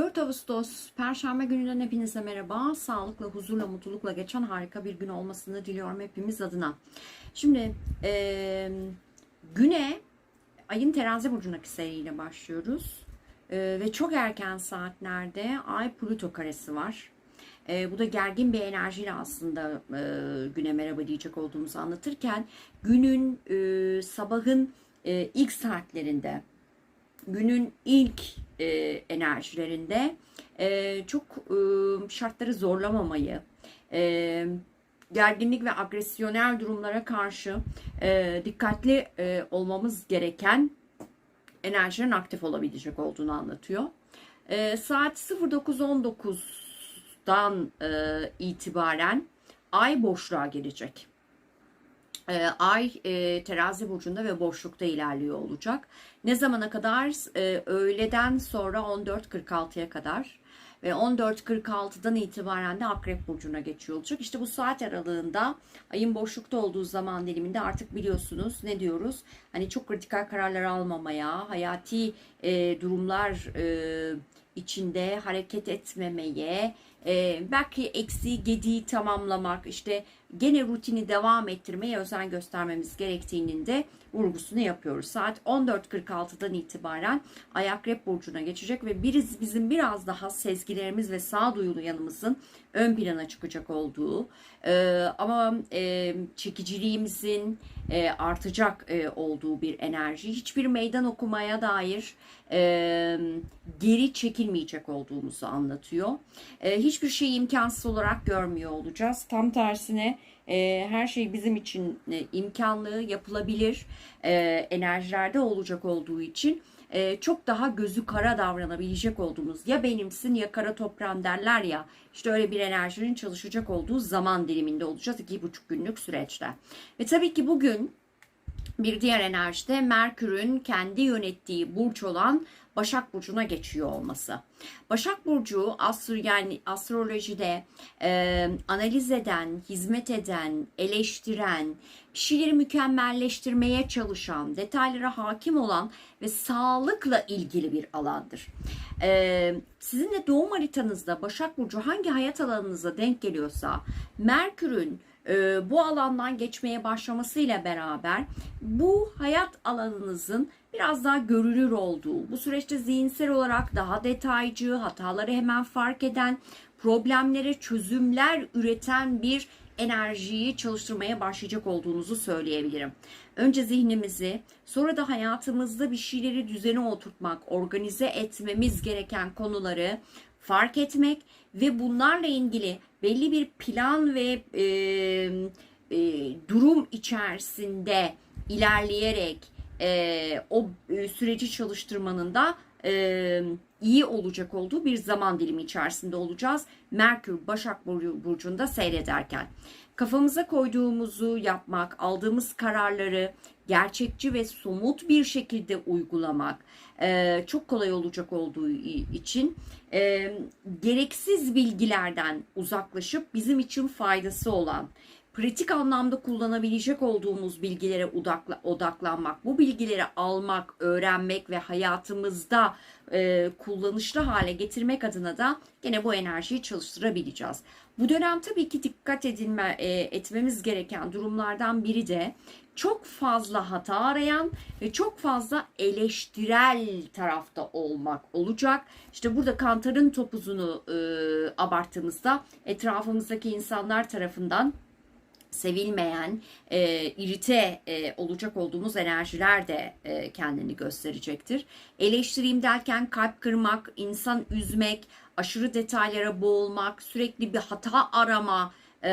4 Ağustos Perşembe gününden hepinize merhaba. Sağlıkla, huzurla, mutlulukla geçen harika bir gün olmasını diliyorum hepimiz adına. Şimdi e, güne ayın terazi burcundaki seriyle başlıyoruz. E, ve çok erken saatlerde Ay Plüto karesi var. E, bu da gergin bir enerjiyle aslında e, güne merhaba diyecek olduğumuzu anlatırken günün e, sabahın e, ilk saatlerinde günün ilk e, enerjilerinde e, çok e, şartları zorlamamayı, e, gerginlik ve agresyonel durumlara karşı e, dikkatli e, olmamız gereken enerjilerin aktif olabilecek olduğunu anlatıyor. E, saat 09.19'dan e, itibaren ay boşluğa girecek. E, Ay e, terazi burcunda ve boşlukta ilerliyor olacak. Ne zamana kadar? E, öğleden sonra 14.46'ya kadar ve 14.46'dan itibaren de Akrep Burcu'na geçiyor olacak. İşte bu saat aralığında ayın boşlukta olduğu zaman diliminde artık biliyorsunuz ne diyoruz? Hani çok kritikal kararlar almamaya, hayati e, durumlar e, içinde hareket etmemeye, e, belki eksiği gediği tamamlamak, işte gene rutini devam ettirmeye özen göstermemiz gerektiğinin de vurgusunu yapıyoruz. Saat 14.46'dan itibaren Ay Akrep Burcu'na geçecek ve biriz bizim biraz daha sezgilerimiz ve sağduyulu yanımızın ön plana çıkacak olduğu e, ama e, çekiciliğimizin e, artacak e, olduğu bir enerji. Hiçbir meydan okumaya dair e, geri çekilmeyecek olduğumuzu anlatıyor. E, hiçbir şeyi imkansız olarak görmüyor olacağız. Tam tersine e, her şey bizim için e, imkanlı, yapılabilir e, enerjilerde olacak olduğu için e, çok daha gözü kara davranabilecek olduğumuz ya benimsin ya kara toprağım derler ya işte öyle bir enerjinin çalışacak olduğu zaman diliminde olacağız iki buçuk günlük süreçte. Ve tabii ki bugün bir diğer enerjide Merkür'ün kendi yönettiği burç olan Başak Burcu'na geçiyor olması. Başak Burcu astro, yani astrolojide e, analiz eden, hizmet eden, eleştiren, şeyleri mükemmelleştirmeye çalışan, detaylara hakim olan ve sağlıkla ilgili bir alandır. E, sizin de doğum haritanızda Başak Burcu hangi hayat alanınıza denk geliyorsa Merkür'ün bu alandan geçmeye başlamasıyla beraber bu hayat alanınızın biraz daha görülür olduğu, bu süreçte zihinsel olarak daha detaycı, hataları hemen fark eden, problemlere çözümler üreten bir enerjiyi çalıştırmaya başlayacak olduğunuzu söyleyebilirim. Önce zihnimizi, sonra da hayatımızda bir şeyleri düzene oturtmak, organize etmemiz gereken konuları fark etmek ve bunlarla ilgili belli bir plan ve e, e, durum içerisinde ilerleyerek e, o e, süreci çalıştırmanın da e, iyi olacak olduğu bir zaman dilimi içerisinde olacağız. Merkür Başak Burcu'nda seyrederken. Kafamıza koyduğumuzu yapmak, aldığımız kararları gerçekçi ve somut bir şekilde uygulamak e, çok kolay olacak olduğu için e, gereksiz bilgilerden uzaklaşıp bizim için faydası olan pratik anlamda kullanabilecek olduğumuz bilgilere odakla, odaklanmak, bu bilgileri almak, öğrenmek ve hayatımızda e, kullanışlı hale getirmek adına da gene bu enerjiyi çalıştırabileceğiz. Bu dönem tabii ki dikkat edilme, e, etmemiz gereken durumlardan biri de çok fazla hata arayan ve çok fazla eleştirel tarafta olmak olacak. İşte burada kantarın topuzunu e, abarttığımızda etrafımızdaki insanlar tarafından sevilmeyen, e, irite e, olacak olduğumuz enerjiler de e, kendini gösterecektir. Eleştireyim derken kalp kırmak, insan üzmek, aşırı detaylara boğulmak, sürekli bir hata arama e,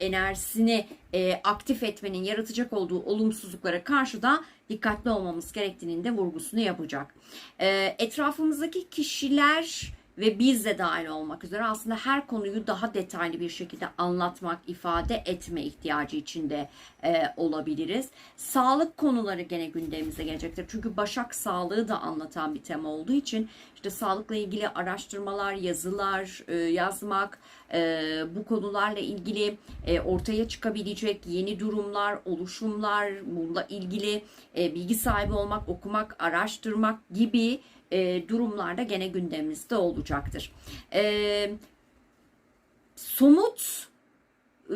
enerjisini e, aktif etmenin yaratacak olduğu olumsuzluklara karşı da dikkatli olmamız gerektiğinin de vurgusunu yapacak. E, etrafımızdaki kişiler ve biz de dahil olmak üzere aslında her konuyu daha detaylı bir şekilde anlatmak, ifade etme ihtiyacı içinde e, olabiliriz. Sağlık konuları gene gündemimize gelecektir. Çünkü Başak sağlığı da anlatan bir tema olduğu için işte sağlıkla ilgili araştırmalar, yazılar e, yazmak, e, bu konularla ilgili e, ortaya çıkabilecek yeni durumlar, oluşumlar, bununla ilgili e, bilgi sahibi olmak, okumak, araştırmak gibi e, durumlarda gene gündemimizde olacaktır. E, somut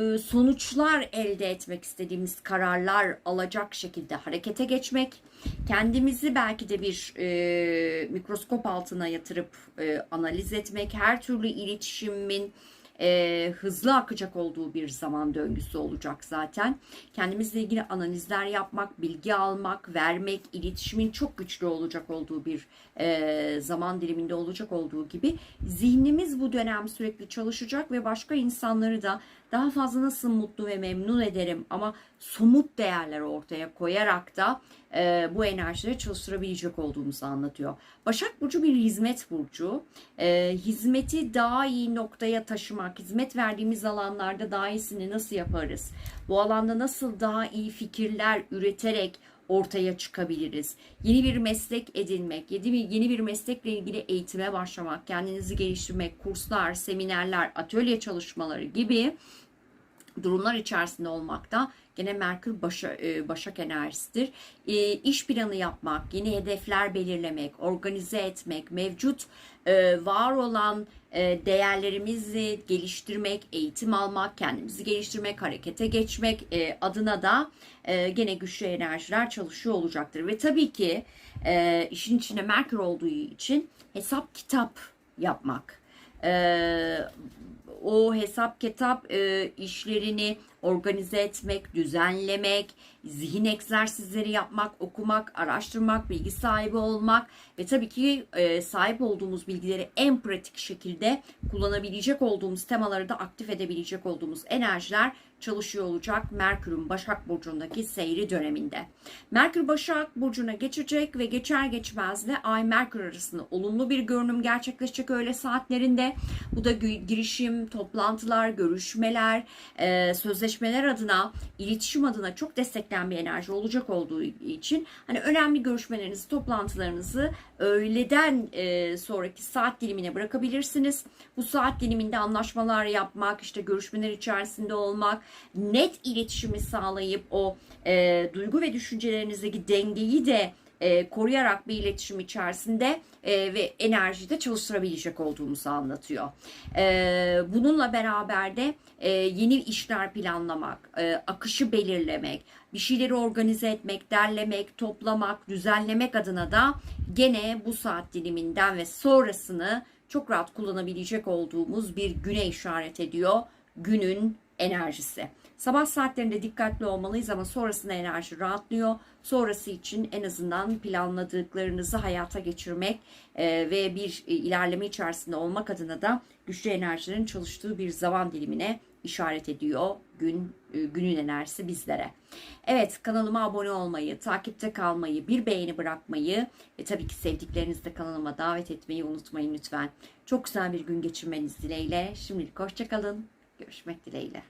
e, sonuçlar elde etmek istediğimiz kararlar alacak şekilde harekete geçmek, kendimizi belki de bir e, mikroskop altına yatırıp e, analiz etmek, her türlü iletişimin e, hızlı akacak olduğu bir zaman döngüsü olacak zaten. Kendimizle ilgili analizler yapmak, bilgi almak, vermek, iletişimin çok güçlü olacak olduğu bir e, zaman diliminde olacak olduğu gibi zihnimiz bu dönem sürekli çalışacak ve başka insanları da daha fazla nasıl mutlu ve memnun ederim ama somut değerler ortaya koyarak da e, bu enerjileri çalıştırabilecek olduğumuzu anlatıyor. Başak Burcu bir hizmet burcu. E, hizmeti daha iyi noktaya taşımak, hizmet verdiğimiz alanlarda daha iyisini nasıl yaparız? Bu alanda nasıl daha iyi fikirler üreterek ortaya çıkabiliriz. Yeni bir meslek edinmek, yeni bir, yeni bir meslekle ilgili eğitime başlamak, kendinizi geliştirmek, kurslar, seminerler, atölye çalışmaları gibi durumlar içerisinde olmakta. Gene Merkür başa, e, Başak enerjisidir. E, iş planı yapmak, yeni hedefler belirlemek, organize etmek, mevcut e, var olan e, değerlerimizi geliştirmek, eğitim almak, kendimizi geliştirmek, harekete geçmek adına da gene güçlü enerjiler çalışıyor olacaktır. Ve tabii ki işin içinde Merkür olduğu için hesap kitap yapmak. O hesap kitap işlerini organize etmek, düzenlemek, zihin egzersizleri yapmak, okumak, araştırmak, bilgi sahibi olmak ve tabii ki e, sahip olduğumuz bilgileri en pratik şekilde kullanabilecek olduğumuz temaları da aktif edebilecek olduğumuz enerjiler çalışıyor olacak Merkür'ün Başak Burcu'ndaki seyri döneminde. Merkür Başak Burcu'na geçecek ve geçer geçmez de Ay Merkür arasında olumlu bir görünüm gerçekleşecek öğle saatlerinde. Bu da girişim, toplantılar, görüşmeler, e, sözleşmeler adına, iletişim adına çok destekleyen bir enerji olacak olduğu için hani önemli görüşmelerinizi, toplantılarınızı öğleden e, sonraki saat dilimine bırakabilirsiniz. Bu saat diliminde anlaşmalar yapmak, işte görüşmeler içerisinde olmak, net iletişimi sağlayıp o e, duygu ve düşüncelerinizdeki dengeyi de e, koruyarak bir iletişim içerisinde e, ve enerjide çalıştırabilecek olduğumuzu anlatıyor. E, bununla beraber de e, yeni işler planlamak, e, akışı belirlemek, bir şeyleri organize etmek, derlemek, toplamak, düzenlemek adına da gene bu saat diliminden ve sonrasını çok rahat kullanabilecek olduğumuz bir güne işaret ediyor günün enerjisi. Sabah saatlerinde dikkatli olmalıyız ama sonrasında enerji rahatlıyor. Sonrası için en azından planladıklarınızı hayata geçirmek e, ve bir e, ilerleme içerisinde olmak adına da güçlü enerjilerin çalıştığı bir zaman dilimine işaret ediyor gün e, günün enerjisi bizlere. Evet kanalıma abone olmayı, takipte kalmayı, bir beğeni bırakmayı ve tabii ki sevdiklerinizi de kanalıma davet etmeyi unutmayın lütfen. Çok güzel bir gün geçirmeniz dileğiyle. Şimdilik hoşçakalın. Görüşmek dileğiyle.